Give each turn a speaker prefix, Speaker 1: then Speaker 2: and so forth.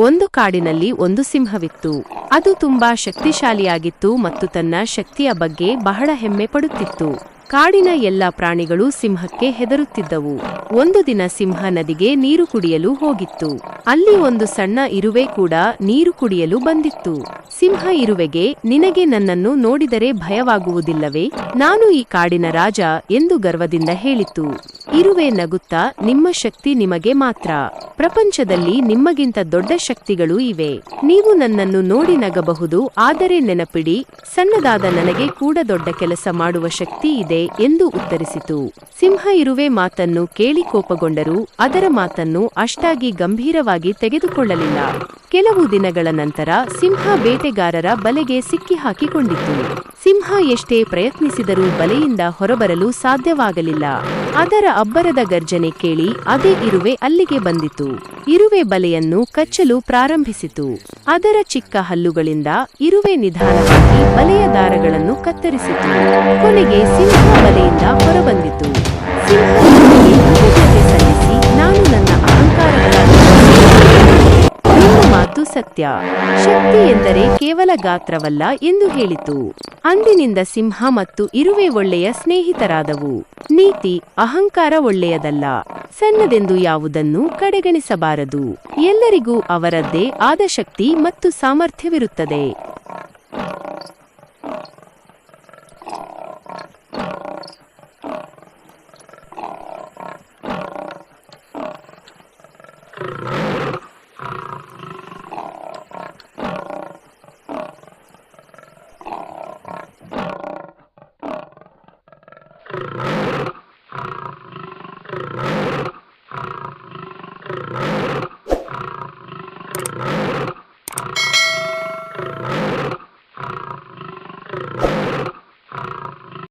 Speaker 1: ಒಂದು ಕಾಡಿನಲ್ಲಿ ಒಂದು ಸಿಂಹವಿತ್ತು. ಅದು ತುಂಬಾ ಶಕ್ತಿಶಾಲಿಯಾಗಿತ್ತು ಮತ್ತು ತನ್ನ ಶಕ್ತಿಯ ಬಗ್ಗೆ ಬಹಳ ಹೆಮ್ಮೆ ಪಡುತ್ತಿತ್ತು. ಕಾಡಿನ ಎಲ್ಲ ಪ್ರಾಣಿಗಳು ಸಿಂಹಕ್ಕೆ ಹೆದರುತ್ತಿದ್ದವು. ಒಂದು ದಿನ ಸಿಂಹ ನದಿಗೆ ನೀರು ಕುಡಿಯಲು ಹೋಗಿತ್ತು. ಅಲ್ಲಿ ಒಂದು ಸಣ್ಣ ಇರುವೆ ಕೂಡ ನೀರು ಕುಡಿಯಲು ಬಂದಿತ್ತು. ಸಿಂಹ ಇರುವೆಗೆ, ನಿನಗೆ ನನ್ನನ್ನು ನೋಡಿದರೆ ಭಯವಾಗುವುದಿಲ್ಲವೇ? ನಾನು ಈ ಕಾಡಿನ ರಾಜ ಎಂದು ಗರ್ವದಿಂದ ಹೇಳಿತು. ಇರುವೆ ನಗುತ್ತಾ, ನಿಮ್ಮ ಶಕ್ತಿ ನಿಮಗೆ ಮಾತ್ರ. ಪ್ರಪಂಚದಲ್ಲಿ ನಿಮ್ಮಗಿಂತ ದೊಡ್ಡ ಶಕ್ತಿಗಳು ಇವೆ. ನೀವು ನನ್ನನ್ನು ನೋಡಿ ನಗಬಹುದು, ಆದರೆ ನೆನಪಿಡಿ, ಸಣ್ಣದಾದ ನನಗೆ ಕೂಡ ದೊಡ್ಡ ಕೆಲಸ ಮಾಡುವ ಶಕ್ತಿ ಇದೆ. ಎಂದು ಉತ್ತರಿಸಿತು. ಸಿಂಹ ಇರುವೆ ಮಾತನ್ನು ಕೇಳಿ ಕೋಪಗೊಂಡರೂ ಅದರ ಮಾತನ್ನು ಅಷ್ಟಾಗಿ ಗಂಭೀರವಾಗಿ ತೆಗೆದುಕೊಳ್ಳಲಿಲ್ಲ. ಕೆಲವು ದಿನಗಳ ನಂತರ ಸಿಂಹ ಬೇಟೆಗಾರರ ಬಲೆಗೆ ಸಿಕ್ಕಿ ಹಾಕಿಕೊಂಡಿತು ಸಿಂಹ ಎಷ್ಟೇ ಪ್ರಯತ್ನಿಸಿದರೂ ಬಲೆಯಿಂದ ಹೊರಬರಲು ಸಾಧ್ಯವಾಗಲಿಲ್ಲ. ಅದರ ಅಬ್ಬರದ ಗರ್ಜನೆ ಕೇಳಿ ಅದೇ ಇರುವೆ ಅಲ್ಲಿಗೆ ಬಂದಿತು. ಇರುವೆ ಬಲೆಯನ್ನು ಕಚ್ಚಲು ಪ್ರಾರಂಭಿಸಿತು. ಅದರ ಚಿಕ್ಕ ಹಲ್ಲುಗಳಿಂದ ಇರುವೆ ನಿಧಾನವಾಗಿ ಬಲೆಯ ದಾರಗಳನ್ನು ಕತ್ತರಿಸಿತು. ಕೊನೆಗೆ ಸಿಂಹ ಬಲೆಯಿಂದ ಹೊರಬಂದಿತು. ಸಿಂಹ ಸತ್ಯ. ಶಕ್ತಿ ಎಂದರೆ ಕೇವಲ ಗಾತ್ರವಲ್ಲ ಎಂದು ಹೇಳಿತು. ಅಂದಿನಿಂದ ಸಿಂಹ ಮತ್ತು ಇರುವೆ ಒಳ್ಳೆಯ ಸ್ನೇಹಿತರಾದವು. ನೀತಿ, ಅಹಂಕಾರ ಒಳ್ಳೆಯದಲ್ಲ. ಸಣ್ಣದೆಂದು ಯಾವುದನ್ನು ಕಡೆಗಣಿಸಬಾರದು. ಎಲ್ಲರಿಗೂ ಅವರದ್ದೇ ಆದ ಶಕ್ತಿ ಮತ್ತು ಸಾಮರ್ಥ್ಯವಿರುತ್ತದೆ. Thank you.